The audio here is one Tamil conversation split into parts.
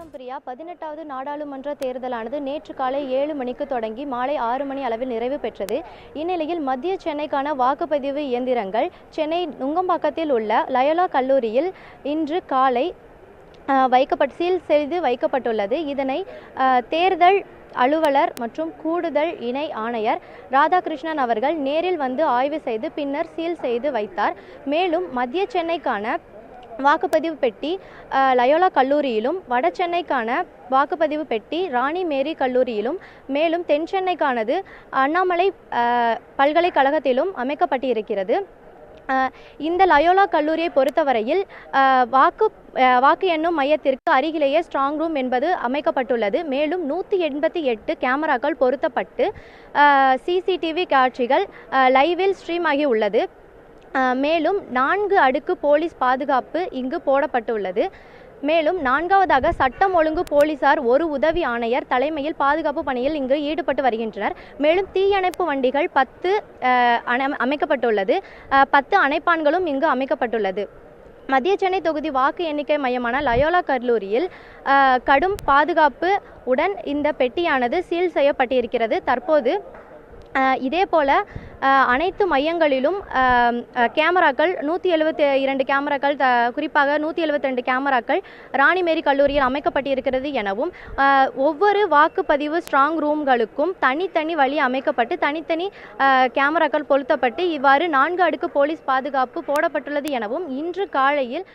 வணக்கம் பிரியா பதினெட்டாவது நாடாளுமன்ற தேர்தலானது நேற்று காலை ஏழு மணிக்கு தொடங்கி மாலை ஆறு மணி அளவில் நிறைவு பெற்றது. இந்நிலையில் மத்திய சென்னைக்கான வாக்குப்பதிவு இயந்திரங்கள் சென்னை நுங்கம்பாக்கத்தில் உள்ள லயோலா கல்லூரியில் இன்று காலை வைக்கப்பட்டு சீல் செய்து வைக்கப்பட்டுள்ளது. இதனை தேர்தல் அலுவலர் மற்றும் கூடுதல் இணை ஆணையர் ராதாகிருஷ்ணன் அவர்கள் நேரில் வந்து ஆய்வு செய்து பின்னர் சீல் செய்து வைத்தார். மேலும் மத்திய சென்னைக்கான வாக்குப்பதிவு பெட்டி லயோலா கல்லூரியிலும் வட சென்னைக்கான வாக்குப்பதிவு பெட்டி ராணி மேரி கல்லூரியிலும் மேலும் தென் சென்னைக்கானது அண்ணாமலை பல்கலைக்கழகத்திலும் அமைக்கப்பட்டிருக்கிறது. இந்த லயோலா கல்லூரியை பொறுத்தவரையில் வாக்கு வாக்கு எண்ணும் மையத்திற்கு அருகிலேயே ஸ்ட்ராங் ரூம் என்பது அமைக்கப்பட்டுள்ளது. மேலும் நூற்றி எண்பத்தி எட்டு கேமராக்கள் பொருத்தப்பட்டு சிசிடிவி காட்சிகள் லைவில் ஸ்ட்ரீம் ஆகி உள்ளது. மேலும் நான்கு அடுக்கு போலீஸ் பாதுகாப்பு இங்கு போடப்பட்டுள்ளது. மேலும் நான்காவதாக சட்டம் ஒழுங்கு போலீசார் ஒரு உதவி ஆணையர் தலைமையில் பாதுகாப்பு பணியில் இங்கு ஈடுபட்டு வருகின்றனர். மேலும் தீயணைப்பு வண்டிகள் பத்து அணை- அமைக்கப்பட்டுள்ளது. பத்து அணைப்பான்களும் இங்கு அமைக்கப்பட்டுள்ளது. மத்திய சென்னை தொகுதி வாக்கு எண்ணிக்கை மையமான லயோலா கல்லூரியில் கடும் பாதுகாப்பு உடன் இந்த பெட்டியானது சீல் செய்யப்பட்டிருக்கிறது. தற்போது இதே போல அனைத்து மையங்களிலும் கேமராக்கள் நூற்றி எழுபத்தி இரண்டு கேமராக்கள் த குறிப்பாக நூற்றி எழுபத்தி ரெண்டு கேமராக்கள் ராணிமேரி கல்லூரியில் அமைக்கப்பட்டிருக்கிறது எனவும் ஒவ்வொரு வாக்குப்பதிவு ஸ்ட்ராங் ரூம்களுக்கும் தனித்தனி வழி அமைக்கப்பட்டு தனித்தனி கேமராக்கள் பொருத்தப்பட்டு இவ்வாறு நான்கு அடுக்கு போலீஸ் பாதுகாப்பு போடப்பட்டுள்ளது எனவும் இன்று காலையில்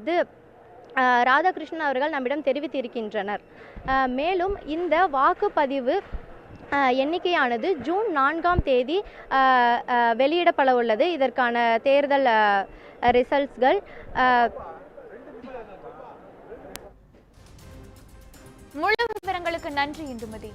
இது ராதாகிருஷ்ணன் அவர்கள் நம்மிடம் தெரிவித்திருக்கின்றனர். மேலும் இந்த வாக்குப்பதிவு எண்ணிக்கையானது ஜூன் நான்காம் தேதி வெளியிடப்பட உள்ளது. இதற்கான தேர்தல் ரிசல்ட்ஸ்கள் முழு விவரங்களுக்கு நன்றி இந்துமதி.